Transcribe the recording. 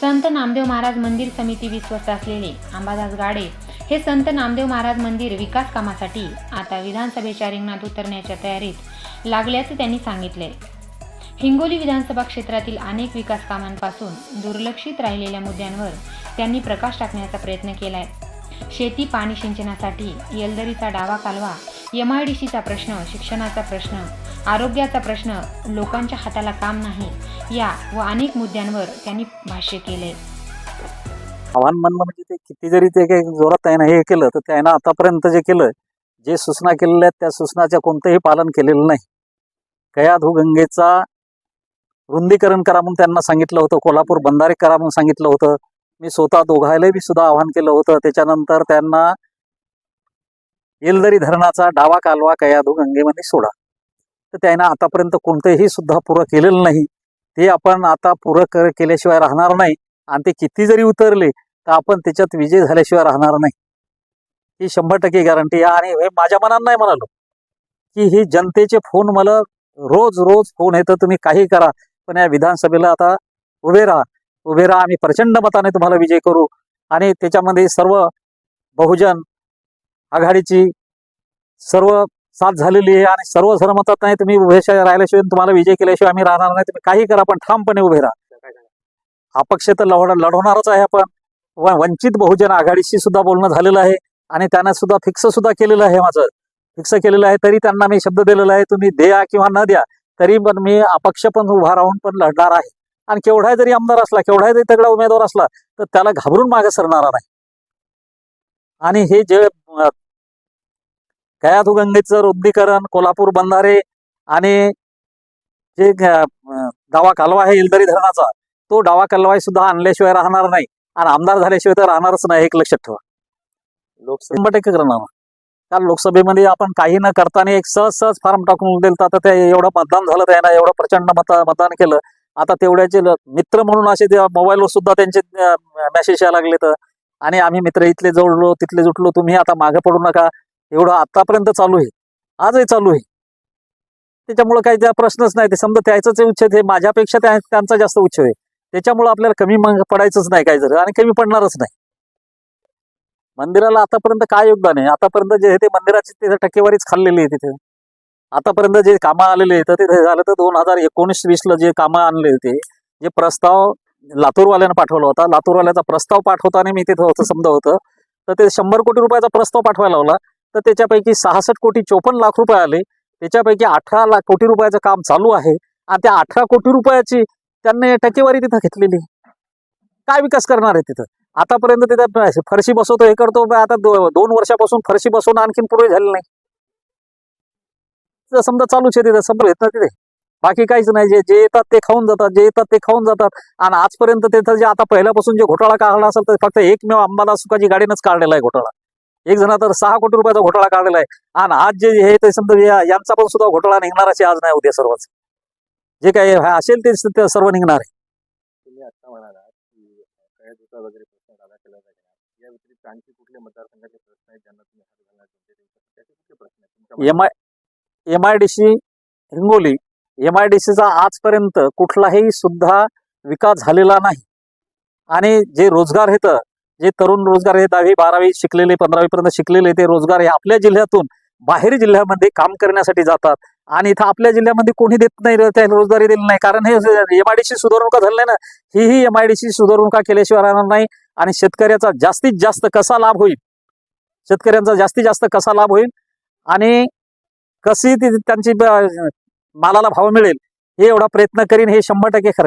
संत नामदेव महाराज मंदिर समिती विश्वस्त असलेले अंबादास गाडे हे संत नामदेव महाराज मंदिर विकास कामासाठी आता विधानसभेच्या रिंगणात उतरण्याच्या तयारीत लागल्याचे त्यांनी सांगितले. हिंगोली विधानसभा क्षेत्रातील अनेक विकास कामांपासून दुर्लक्षित राहिलेल्या मुद्द्यांवर त्यांनी प्रकाश टाकण्याचा प्रयत्न केलाय. शेती पाणी सिंचनासाठी येलदरीचा डावा कालवा एम आय डी सीचा प्रश्न शिक्षणाचा प्रश्न आरोग्याचा प्रश्न लोकांच्या हाताला काम नाही या व अनेक मुद्द्यांवर त्यांनी भाष्य केले. आव्हान म्हणणं म्हणजे ते किती जरी ते काही जोरात त्यानं हे केलं तर त्यानं आतापर्यंत जे केलं जे सूचना केलेल्या आहेत त्या सूचनाच्या कोणतंही पालन केलेलं नाही. कयाधू हो गंगेचा रुंदीकरण करा म्हणून त्यांना सांगितलं होतं कोल्हापूर बंधारे करा म्हणून सांगितलं होतं. मी स्वतः दोघायलाही सुद्धा आव्हान केलं होतं. त्याच्यानंतर त्यांना येलदरी धरणाचा डावा कालवा कयादू गंगेमध्ये सोडा. तर त्यानं आतापर्यंत कोणतंही सुद्धा पुरं केलेलं नाही. ते आपण आता पुरं कर केल्याशिवाय राहणार नाही. आणि ते किती जरी उतरले तर आपण त्याच्यात विजय झाल्याशिवाय राहणार नाही. ही शंभर टक्के गॅरंटी आहे. आणि हे माझ्या मनात नाही म्हणालो. की ही जनतेचे फोन मला रोज रोज फोन येतं तुम्ही काही करा. पण या विधानसभेला आता उभे राहा. उभे राहा आम्ही प्रचंड मताने तुम्हाला विजय करू. आणि त्याच्यामध्ये सर्व बहुजन आघाडीची सर्व साथ झालेली आहे आणि सर्व सहमतात नाही तुम्ही उभे राहिल्याशिवाय तुम्हाला विजय केल्याशिवाय आम्ही राहणार नाही. तुम्ही काही करा पण ठामपणे उभे राहा. अपक्ष तर लढ लढवणारच आहे आपण. वंचित बहुजन आघाडीशी सुद्धा बोलणं झालेलं आहे आणि त्यांना सुद्धा फिक्स सुद्धा केलेलं आहे माझं. फिक्स केलेलं आहे तरी त्यांना मी शब्द दिलेला आहे तुम्ही द्या किंवा न द्या तरी पण मी अपक्ष पण उभा राहून पण लढणार आहे. आणि केवढाही जरी आमदार असला केवढाही जरी तगडा उमेदवार असला तर त्याला घाबरून मागे सरणारा नाही. आणि हे जे गंगेचं रुद्धीकरण कोल्हापूर बंधारे आणि जे दावा कालवा आहे इलदरी धरणाचा तो डावा कालवाई सुद्धा आणल्याशिवाय राहणार नाही. आणि आमदार झाल्याशिवाय तर राहणारच नाही एक लक्षात ठेवा. टक्के करणार कारण लोकसभेमध्ये आपण काही न करताना एक सहज सहज फॉर्म टाकून दिलं तर ते एवढं मतदान झालं त्यानं एवढं प्रचंड मत मतदान केलं. आता तेवढ्याचे मित्र म्हणून असे मोबाईलवर सुद्धा त्यांचे मेसेज यायला लागले तर आणि आम्ही मित्र इथले जोडलो तिथले जुटलो तुम्ही आता मागे पडू नका. एवढं आतापर्यंत चालू आहे. आजही चालू आहे. त्याच्यामुळे काही त्या प्रश्नच नाही. ते समजा त्याचंच उच्च हे माझ्यापेक्षा त्या त्यांचा जास्त उच्च आहे. त्याच्यामुळे आपल्याला कमी मग पडायचंच नाही काही जर. आणि कमी पडणारच नाही. मंदिराला आतापर्यंत काय योगदान आहे? आतापर्यंत जे ते मंदिराची तिथे टक्केवारीच खाल्लेली आहे तिथे. आतापर्यंत जे कामं आलेले आहेत ते झालं तर दोन हजार एकोणीस वीसला जे कामं आणले होते जे प्रस्ताव लातूरवाल्यानं पाठवला होता. लातूरवाल्याचा प्रस्ताव पाठवताना मी तिथं होतं समजा होतं. तर ते शंभर कोटी रुपयाचा प्रस्ताव पाठवायला लावला. तर त्याच्यापैकी सहासष्ट कोटी चोपन्न लाख रुपये आले. त्याच्यापैकी अठरा लाख कोटी रुपयाचं काम चालू आहे. आणि त्या अठरा कोटी रुपयाची त्यांनी टक्केवारी तिथं घेतलेली. काय विकास करणार आहे तिथं? आतापर्यंत तिथं फरशी बसवतो हे करतो आता दोन वर्षापासून फरशी बसवणं आणखीन पुरे झालेलं नाही. समजा चालूच आहे तिथं समजा येत ना तिथे. बाकी काहीच नाही. जे जे येतात ते खाऊन जातात जे येतात ते खाऊन जातात. आणि आजपर्यंत तिथं जे आता पहिल्यापासून जे घोटाळा काढला असेल तर फक्त एकमेव अंबाला सुखाची गाडीनंच काढलेला आहे घोटाळा. एक जण तर सहा कोटी रुपयाचा घोटाळा काढलेला आहे. आणि आज जे हे ते समजा यांचा पण सुद्धा घोटाळा निघणारच आहे आज नाही उद्या सर्वच. जे काही असेल ते सर्व निघणार आहे. तुम्ही आता म्हणाला की कयाधूचा वगैरे प्रश्न दादा केला जाईल. या व्यतिरिक्त आणखी कुठले मतदारसंघाचे प्रश्न आहेत ज्यांना तुम्ही हात घालणार तुमचे ते- त्याचे कुठले प्रश्न आहेत. तुमच्या M I M I D C Hingoli M I D सीचा आजपर्यंत कुठलाही सुद्धा विकास झालेला नाही. आणि जे रोजगार येतं जे तरुण रोजगार हे दहावी बारावी शिकलेले पंधरावीपर्यंत शिकलेले ते रोजगार हे आपल्या जिल्ह्यातून बाहेर जिल्ह्यामध्ये काम करण्यासाठी जातात. आणि इथं आपल्या जिल्ह्यामध्ये कोणी देत नाही त्या रोजगारी दिली नाही. कारण हे एम आय डी सी सुधारणुका झाली नाही ना ही ही एम आय डी सी सुधारणुका केल्याशिवाय राहणार नाही. आणि शेतकऱ्याचा जास्तीत जास्त कसा लाभ होईल? शेतकऱ्यांचा जास्तीत जास्त कसा लाभ होईल? आणि कशी ती त्यांची मालाला भाव मिळेल हे एवढा प्रयत्न करीन हे शंभर टक्के खरं